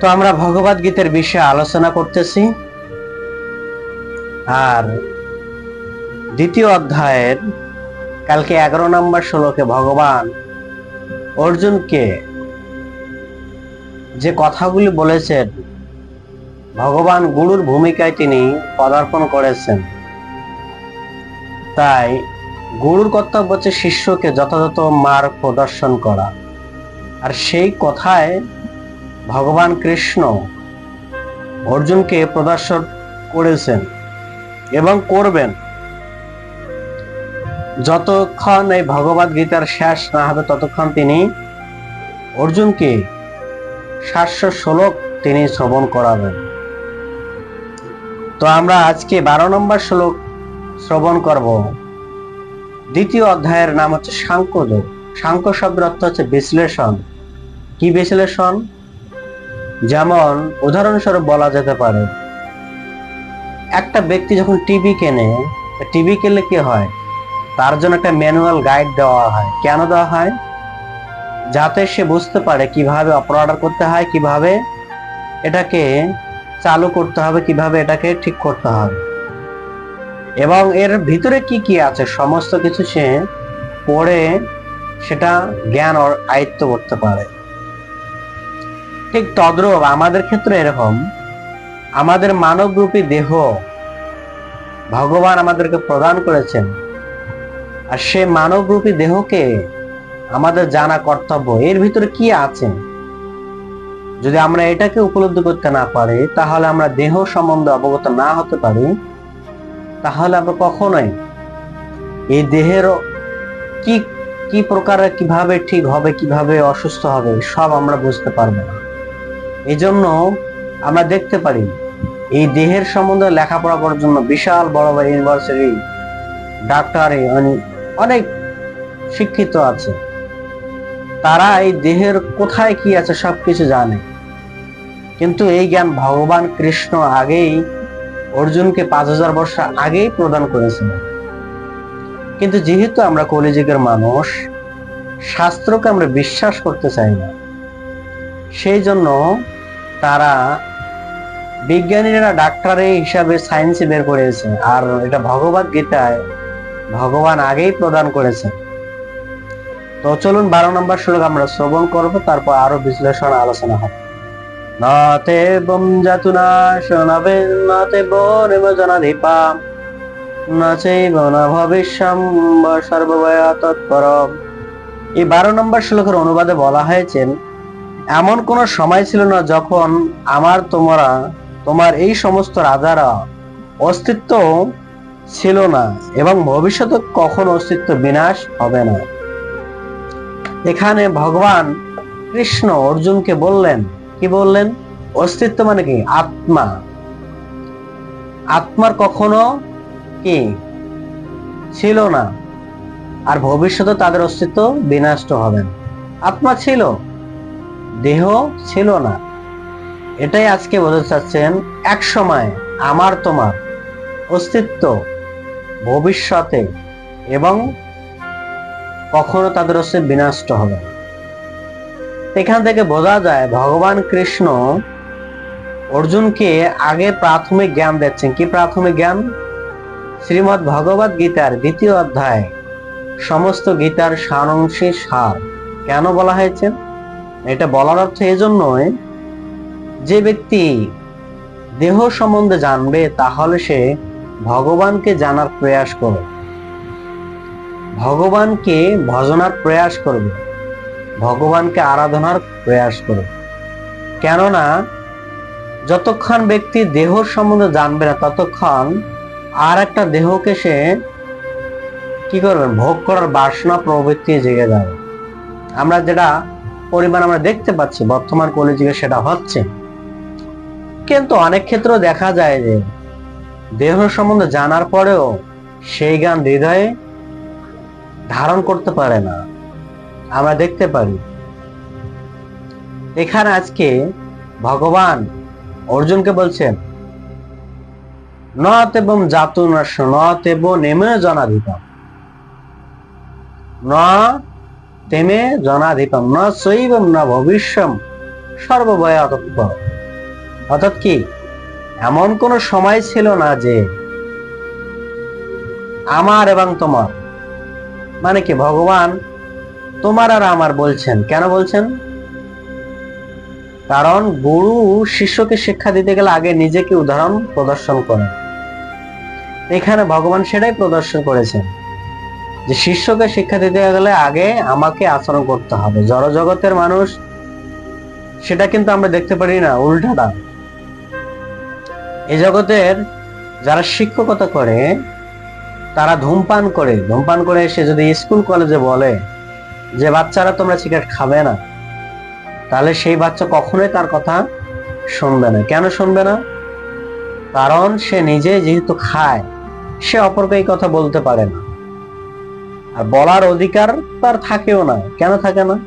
তো আমরা ভগবদ গীতার বিষয়ে আলোচনা করতেছি। আর দ্বিতীয় অধ্যায়ের কালকে এগারো নম্বর শ্লোকে ভগবান অর্জুনকে যে কথাগুলি বলেছেন, ভগবান গুরুর ভূমিকায় তিনি পদার্পণ করেছেন। তাই গুরুর কর্তব্য হচ্ছে শিষ্যকে যথাযথ মার্গ প্রদর্শন করা। আর সেই কথায় ভগবান কৃষ্ণ অর্জুনকে প্রদর্শন করেছেন এবং করবেন। যতক্ষণ এই ভগবদ গীতার শেষ না হবে, ততক্ষণ তিনি অর্জুনকে সাতশো শ্লোক তিনি শ্রবণ করাবেন। তো আমরা আজকে বারো নম্বর শ্লোক শ্রবণ করব। দ্বিতীয় অধ্যায়ের নাম হচ্ছে সাংখ্যযোগ সাংখ্য শব্দের অর্থ হচ্ছে বিশ্লেষণ। কি বিশ্লেষণ? যেমন উদাহরণস্বরূপ বলা যেতে পারে, একটা ব্যক্তি যখন টিভি কেনে টিভি কিনলে কি হয়? তার জন্য একটা ম্যানুয়াল গাইড দেওয়া হয়। কেন দেওয়া হয়? যাতে সে বুঝতে পারে কীভাবে অপারেটর করতে হয়, কীভাবে এটাকে চালু করতে হবে, কীভাবে এটাকে ঠিক করতে হবে এবং এর ভিতরে কি কি আছে? সমস্ত কিছু সে পড়ে সেটা জ্ঞান আয়ত্ত করতে পারে। ঠিক তদ্রূপ আমাদের ক্ষেত্রে এরকম। আমাদের মানবরূপী দেহ ভগবান আমাদেরকে প্রদান করেছেন। আর সে মানবরূপী দেহকে আমাদের জানা কর্তব্য, এর ভিতরে কি আছে? যদি আমরা এটাকে উপলব্ধি করতে না পারি, তাহলে আমরা দেহ সম্বন্ধে অবগত না হতে পারি, তাহলে আমরা কখনোই এই দেহের কি কি প্রকারে কীভাবে ঠিক হবে, কীভাবে অসুস্থ হবে, সব আমরা বুঝতে পারব না। এই জন্য আমরা দেখতে পারি, এই দেহের সম্বন্ধে লেখাপড়া করার জন্য বিশাল বড় বড় ইউনিভার্সিটি ডাক্তারি অনেক শিক্ষিত আছে। তারা এই দেহের কোথায় কি আছে সবকিছু জানে। কিন্তু এই জ্ঞান ভগবান কৃষ্ণ আগেই অর্জুনকে পাঁচ হাজার বছর আগেই প্রদান করেছিলেন কিন্তু যেহেতু আমরা কলিযুগের মানুষ, শাস্ত্রকে আমরা বিশ্বাস করতে চাই না। সেই জন্য তারা বিজ্ঞানীরা ডাক্তারে হিসাবে সায়েন্সে বের করেছে। আর এটা ভগবত গীতায় ভগবান আগেই প্রদান করেছে। তো চলুন বারো নম্বর শ্লোক আমরা শ্রবণ করব, তারপর আরও বিশ্লেষণ আলোচনা হবে। নাতে বম জাতুনা শোনাবে, নাতে বনেব জনাধিপা নাচৈব না ভবিষ্যম সর্বভয়া তৎপরম। এই বারো নম্বর শ্লোকের অনুবাদে বলা হয়েছে এমন কোন সময় ছিল না যখন আমার তোমরা, তোমার এই সমস্ত রাজারা অস্তিত্ব ছিল না এবং ভবিষ্যতে কখন অস্তিত্ব বিনাশ হবে না। এখানে ভগবান কৃষ্ণ অর্জুনকে বললেন, কি বললেন? অস্তিত্ব মানে কি? আত্মা। আত্মার কখনো কি ছিল না, আর ভবিষ্যতে তাদের অস্তিত্ব বিনষ্ট হবে না। আত্মা ছিল। দেহ ছিল না। এটাই আজকে বলতে চাচ্ছেন, এক সময় আমার তোমার অস্তিত্ব ভবিষ্যতে এবং কখনো তাদের অস্তিত্ব বিনষ্ট হবে এখান থেকে বোঝা যায়, ভগবান কৃষ্ণ অর্জুনকে আগে প্রাথমিক জ্ঞান দিচ্ছেন। কি প্রাথমিক জ্ঞান? শ্রীমৎ ভগবত গীতার দ্বিতীয় অধ্যায়, সমস্ত গীতার সারাংশে সার। কেন বলা হয়েছে? এটা বলার অর্থ এজন্যই যে ব্যক্তি দেহ সম্বন্ধে জানবে, তাহলে সে ভগবানকে জানার প্রয়াস করবে। ভগবানকে ভজনার প্রয়াস করবে। ভগবানকে আরাধনার প্রয়াস করবে। কেননা, যতক্ষণ ব্যক্তি দেহ সম্বন্ধে জানবে না, ততক্ষণ আর একটা দেহকে সে কি করবে? ভোগ করার বাসনা প্রবৃত্তি জেগে যাবে। আমরা যেটা পরিমাণ আমরা দেখতে পাচ্ছি, বর্তমান কলিযুগে সেটা হচ্ছে। কিন্তু অনেক ক্ষেত্রে দেখা যায় যে, দেহ সম্বন্ধে জানার পরেও সেই জ্ঞান হৃদয়ে ধারণ করতে পারে না। আমরা দেখতে পারি। এখানে আজকে ভগবান অর্জুনকে বলছেন, নত এবং জাতু নত এবং নেমে জনাধিপম ন তেমে জনাধিপম ন শৈবম ন ভবিষ্যম সর্বভয়া অর্থাৎ কি? এমন কোন সময় ছিল না যে আমার এবং তোমার। মানে কি, ভগবান তোমার আর আমার বলছেন। কেন বলছেন? কারণ গুরু শিষ্যকে শিক্ষা দিতে গেলে আগে নিজেকে উদাহরণ প্রদর্শন করেন। এখানে ভগবান সেটাই প্রদর্শন করেছেন। যে শিষ্যকে শিক্ষা দিতে গেলে আগে আমাকে আচরণ করতে হবে। জড় জগতের মানুষ, সেটা কিন্তু আমরা দেখতে পারি না, উল্টাটা। এই জগতের যারা শিক্ষকতা করে, তারা ধূমপান করে। ধূমপান করে এসে যদি স্কুল কলেজে বলে যে, বাচ্চারা, তোমরা সিগারেট খাবে না, তাহলে সেই বাচ্চা কখনোই তার কথা শুনবে না। কেন শুনবে না? কারণ সে নিজে যেহেতু খায়, সে অপরকে এই কথা বলতে পারে না। বলার অধিকার তার থাকেও না। কেন থাকে না?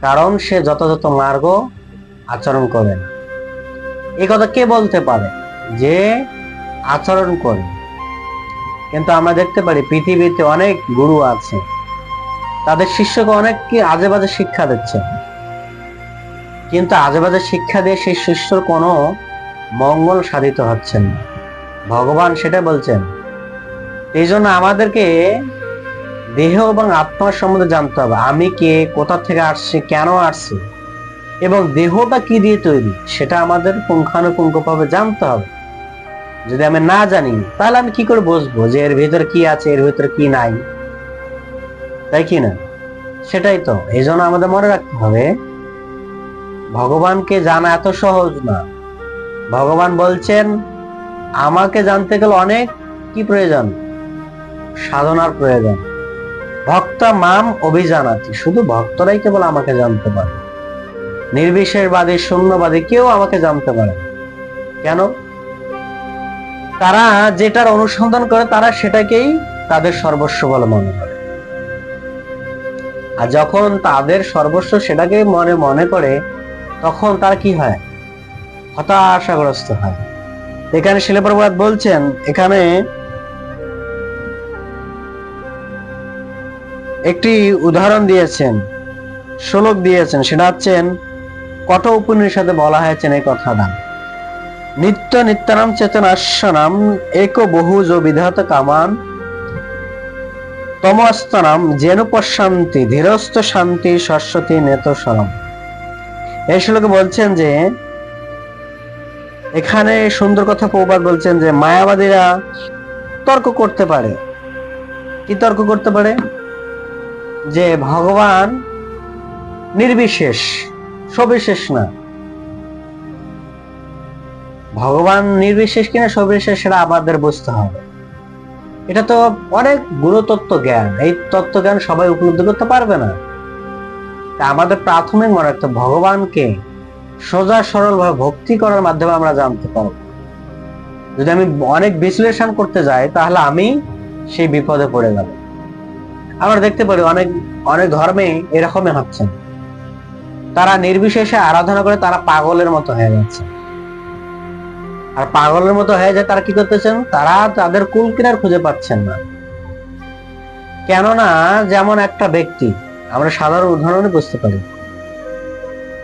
কারণ সে যথাযথ মার্গ আচরণ করে না। এই কথা কে বলতে পারে? যে আচরণ করে। কিন্তু আমরা দেখতে পারি পৃথিবীতে অনেক গুরু আছে। তাদের শিষ্যকে অনেক কি আজে বাজে শিক্ষা দিচ্ছে। কিন্তু আজে বাজে শিক্ষা দিয়ে সেই শিষ্যর কোনো মঙ্গল সাধিত হচ্ছে না। ভগবান সেটা বলছেন, এই জন্য আমাদেরকে দেহ এবং আত্মার সম্বন্ধে জানতে হবে। আমি কে, কোথা থেকে আসছি, কেন আসছি? এবং দেহটা কি দিয়ে তৈরি, সেটা আমাদের পুঙ্খানুপুঙ্খভাবে জানতে হবে। যদি আমি না জানি, তাহলে আমি কি করে বুঝব যে এর ভিতরে কি আছে, এর ভিতরে কি নাই? তাই কি না? সেটাই তো। এই জন্য আমাদের মনে রাখতে হবে, ভগবানকে জানা এত সহজ না। ভগবান বলছেন, আমাকে জানতে গেলে অনেক কি প্রয়োজন? সাধনার প্রয়োজন। ভক্ত মাম অভিজানাতি শুধু ভক্তরাই কেবল আমাকে জানতে পারে। নির্বিশেষবাদী শূন্যবাদী কেউ আমাকে জানতে পারে কেন? তারা যেটার অনুসন্ধান করে, তারা সেটাকেই তাদের সর্বস্ব বলে মনে করে। আর যখন তাদের সর্বস্ব সেটাকে মনে মনে করে, তখন তার কি হয়? হতাশাগ্রস্ত হয়। এখানে শিলপ্রবাদ বলছেন, এখানে একটি উদাহরণ দিয়েছেন, শ্লোক দিয়েছেন, সেটা হচ্ছেন কট উপনিষদে বলা হয়েছেন এই কথাটা? নিত্য নিত্যানাম চেতনাশ্বনাম এক বহু বহুজ বিধাত কামান তমস্তনাম যেন পশান্তি ধীরস্থ শান্তি সরস্বতী নেতসরম এই শ্লোকে বলছেন যে, এখানে সুন্দর কথা প্রবাদ বলছেন যে, মায়াবাদীরা তর্ক করতে পারে। কি তর্ক করতে পারে? যে ভগবান নির্বিশেষ, সবিশেষ না। ভগবান নির্বিশেষ কিনা সবিশেষ সেটা আমাদের বুঝতে হবে। এটা তো অনেক গুরুতত্ত্ব জ্ঞান, এই তত্ত্ব জ্ঞান সবাই উপলব্ধি করতে পারবে না। আমাদের প্রাথমিক মনে রাখতে ভগবানকে সোজা সরল ভাবে ভক্তি করার মাধ্যমে আমরা জানতে পারব। যদি আমি অনেক বিশ্লেষণ করতে যাই, তাহলে আমি সেই বিপদে পড়ে যাব। আমরা দেখতে পারি অনেক অনেক ধর্মে এরকমই হচ্ছে। তারা নির্বিশেষে আরাধনা করে তারা পাগলের মতো হয়ে যাচ্ছে। আর পাগলের মতো হয়ে যায় তারা কি করতেছেন তারা তাদের কুল কিনার খুঁজে পাচ্ছেন না। কেননা যেমন একটা ব্যক্তি, আমরা সাধারণ উদাহরণে বুঝতে পারি,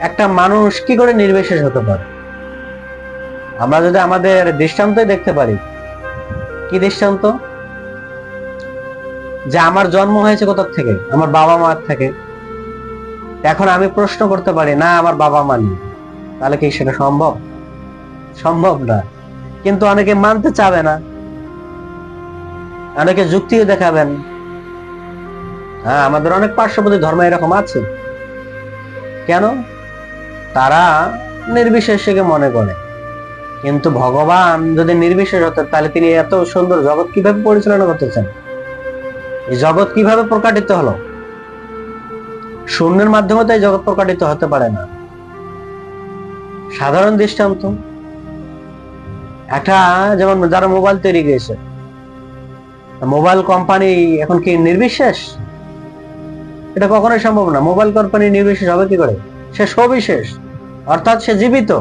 একটা মানুষ কি করে নির্বিশেষ হতে পারে? আমরা যদি আমাদের দৃষ্টান্তই দেখতে পারি, কি দৃষ্টান্ত? যে আমার জন্ম হয়েছে কোথা থেকে? আমার বাবা মার থেকে। এখন আমি প্রশ্ন করতে পারি, না, আমার বাবা মা নেই। তাহলে কি সেটা সম্ভব? সম্ভব না। কিন্তু অনেকে মানতে চাবে না। অনেকে যুক্তিও দেখাবেন। হ্যাঁ আমাদের অনেক পার্শ্ববর্তী ধর্ম এরকম আছে। কেন? তারা নির্বিশেষকে মনে করে। কিন্তু ভগবান যদি নির্বিশেষ হতেন, তাহলে তিনি এত সুন্দর জগৎ কীভাবে পরিচালনা করতেছেন জগৎ কীভাবে প্রকাটিত হলো? শূন্যের মাধ্যমে তো এই জগৎ প্রকাটিত হতে পারে না। সাধারণ দৃষ্টান্ত। একটা, যেমন যারা মোবাইল তৈরি করেছে, মোবাইল কোম্পানি এখন কি নির্বিশেষ? এটা কখনোই সম্ভব না। মোবাইল কোম্পানি নির্বিশেষ হবে কি করে? সে সবিশেষ অর্থাৎ সে জীবিত।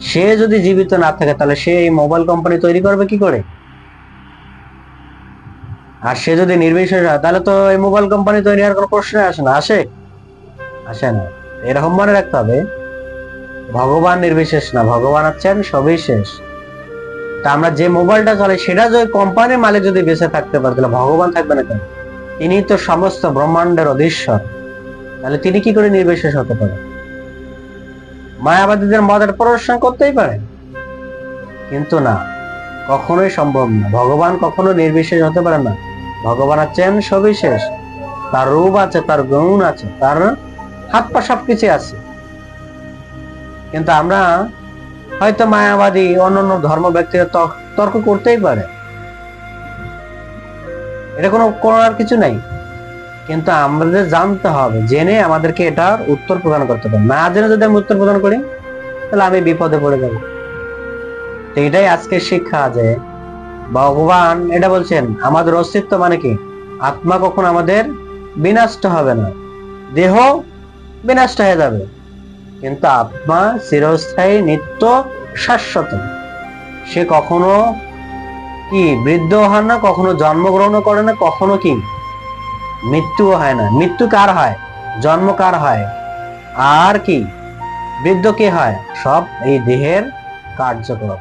সে যদি জীবিত না থাকে, তাহলে সে এই মোবাইল কোম্পানি তৈরি করবে কি করে? আর সে যদি নির্বিশেষ হয় তাহলে তো এই মোবাইল কোম্পানি তৈরি হওয়ার কোনো প্রশ্ন আসে না। আসে? আসে না। এরকম মনে রাখতে হবে। ভগবান নির্বিশেষ না, ভগবান হচ্ছেন সবই শেষ। তা আমরা যে মোবাইলটা চলে সেটা যদি কোম্পানির মালিক যদি বেঁচে থাকতে পারে, তাহলে ভগবান থাকবে না কেন? তিনি তো সমস্ত ব্রহ্মাণ্ডের অধীশ্বর। তাহলে তিনি কি করে নির্বিশেষ হতে পারে মায়াবাদীদের মদের প্রদর্শন করতেই পারে। কিন্তু না, কখনোই সম্ভব না। ভগবান কখনো নির্বিশেষ হতে পারে না। ভগবান হচ্ছেন সবিশেষ তার রূপ আছে, তার গুণ আছে, তার হাত পা সবকিছু আছে। কিন্তু আমরা হয়তো মায়াবাদী, অন্যান্য ধর্ম ব্যক্তিরা তর্ক- করতেই পারে। এটা কোনো করার কিছু নাই। কিন্তু আমাদের জানতে হবে, জেনে আমাদেরকে এটার উত্তর প্রদান করতে হবে। না জেনে যদি আমি উত্তর প্রদান করি, তাহলে আমি বিপদে পড়ে যাব। এটাই আজকের শিক্ষা যে ভগবান এটা বলছেন, আমাদের অস্তিত্ব মানে কি? আত্মা কখন আমাদের বিনষ্ট হবে না, দেহ বিনষ্ট হয়ে যাবে। কিন্তু আত্মা চিরস্থায়ী, নিত্য শাশ্বত। সে কখনো কি বৃদ্ধ হয় না, কখনো জন্মগ্রহণ করে না, কখনো কি মৃত্যুও হয় না। মৃত্যু কার হয়? জন্ম কার হয়? আর কি? বৃদ্ধ কে হয়? সব এই দেহের কার্যকলাপ।